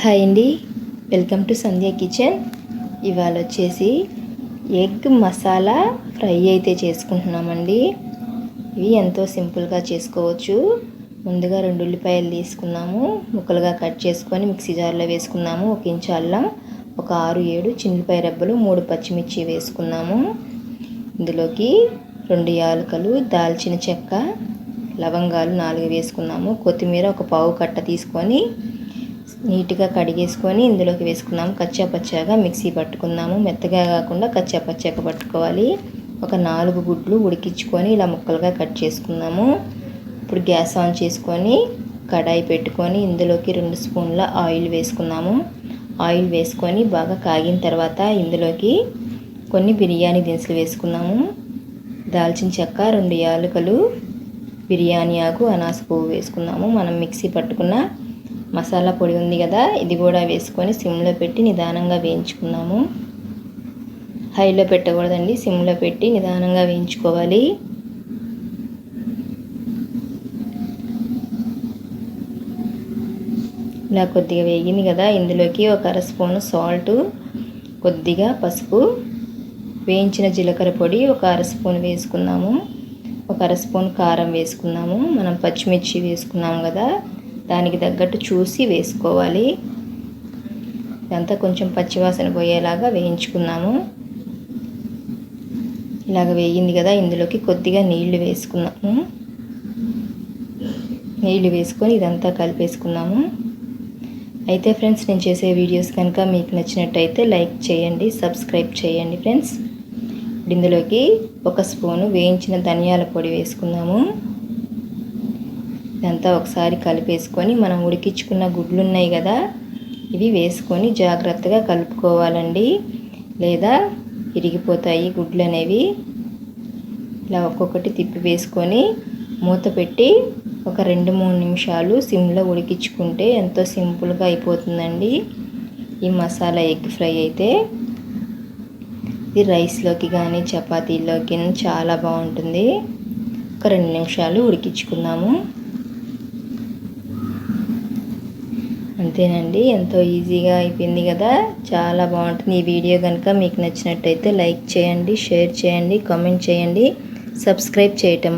Hi అండి. Welcome to Sandhya kitchen. ఇవాళ వచ్చేసి ఎగ్ మసాలా ఫ్రై అయితే చేసుకుంటున్నామండి. ఇవి ఎంతో సింపుల్గా చేసుకోవచ్చు. ముందుగా రెండు ఉల్లిపాయలు తీసుకున్నాము. ముక్కలుగా కట్ చేసుకొని మిక్సీ జార్లో వేసుకున్నాము. ఒక ఇంచు అల్లం ఒక ఆరు ఏడు చిన్నిపాయ రెబ్బలు మూడు పచ్చిమిర్చి వేసుకున్నాము. ఇందులోకి రెండు యాలకలు దాల్చిన చెక్క లవంగాలు నాలుగు వేసుకున్నాము. కొత్తిమీర ఒక పావు కట్ట తీసుకొని నీట్గా కడిగేసుకొని ఇందులోకి వేసుకున్నాము. కచ్చా పచ్చాగా మిక్సీ పట్టుకున్నాము మెత్తగా కాకుండా కచ్చా పచ్చాగా పట్టుకోవాలి. ఒక నాలుగు గుడ్లు ఉడికించుకొని ఇలా ముక్కలుగా కట్ చేసుకున్నాము ఇప్పుడు గ్యాస్ ఆన్ చేసుకొని కడాయి పెట్టుకొని ఇందులోకి రెండు స్పూన్ల ఆయిల్ వేసుకున్నాము ఆయిల్ వేసుకొని బాగా కాగిన తర్వాత ఇందులోకి కొన్ని బిర్యానీ దినుసులు వేసుకున్నాము దాల్చిన చెక్క రెండు యాలకులు బిర్యానీ ఆకు అనాస పువ్వు వేసుకున్నాము మనం మిక్సీ పట్టుకున్న మసాలా పొడి ఉంది కదా ఇది కూడా వేసుకొని సిమ్లో పెట్టి నిదానంగా వేయించుకున్నాము హైలో పెట్టకూడదండి సిమ్లో పెట్టి నిదానంగా వేయించుకోవాలి. ఇలా కొద్దిగా వేగింది కదా ఇందులోకి ఒక అర స్పూను సాల్ట్ కొద్దిగా పసుపు వేయించిన జీలకర్ర పొడి ఒక అర స్పూన్ వేసుకున్నాము ఒక అర స్పూన్ కారం వేసుకున్నాము మనం పచ్చిమిర్చి వేసుకున్నాము కదా దానికి తగ్గట్టు చూసి వేసుకోవాలి. ఇదంతా కొంచెం పచ్చివాసన పోయేలాగా వేయించుకున్నాము. ఇలాగ వేయింది కదా ఇందులోకి కొద్దిగా నీళ్ళు వేసుకున్నాము. నీళ్ళు వేసుకొని ఇదంతా కలిపేసుకున్నాము. అయితే ఫ్రెండ్స్ నేను చేసే వీడియోస్ కనుక మీకు నచ్చినట్టయితే లైక్ చేయండి సబ్స్క్రైబ్ చేయండి ఫ్రెండ్స్. ఇందులోకి ఒక స్పూను వేయించిన ధనియాల పొడి వేసుకున్నాము. ఇదంతా ఒకసారి కలిపేసుకొని మనం ఉడికించుకున్న గుడ్లు ఉన్నాయి కదా ఇవి వేసుకొని జాగ్రత్తగా కలుపుకోవాలండి. లేదా ఇరిగిపోతాయి గుడ్లు అనేవి ఇలా ఒక్కొక్కటి తిప్పి వేసుకొని మూత పెట్టి ఒక రెండు మూడు నిమిషాలు సిమ్లో ఉడికించుకుంటే ఎంతో సింపుల్గా అయిపోతుందండి. ఈ మసాలా ఎగ్ ఫ్రై అయితే ఇది రైస్లోకి కానీ చపాతీలోకి చాలా బాగుంటుంది. ఒక రెండు నిమిషాలు ఉడికించుకున్నాము అంతేనండి. ఎంతో ఈజీగా అయిపోయింది కదా. చాలా బాగుంటుంది ఈ వీడియో కనుక మీకు నచ్చినట్టయితే లైక్ చేయండి షేర్ చేయండి కామెంట్ చేయండి. సబ్స్క్రైబ్ చేయటం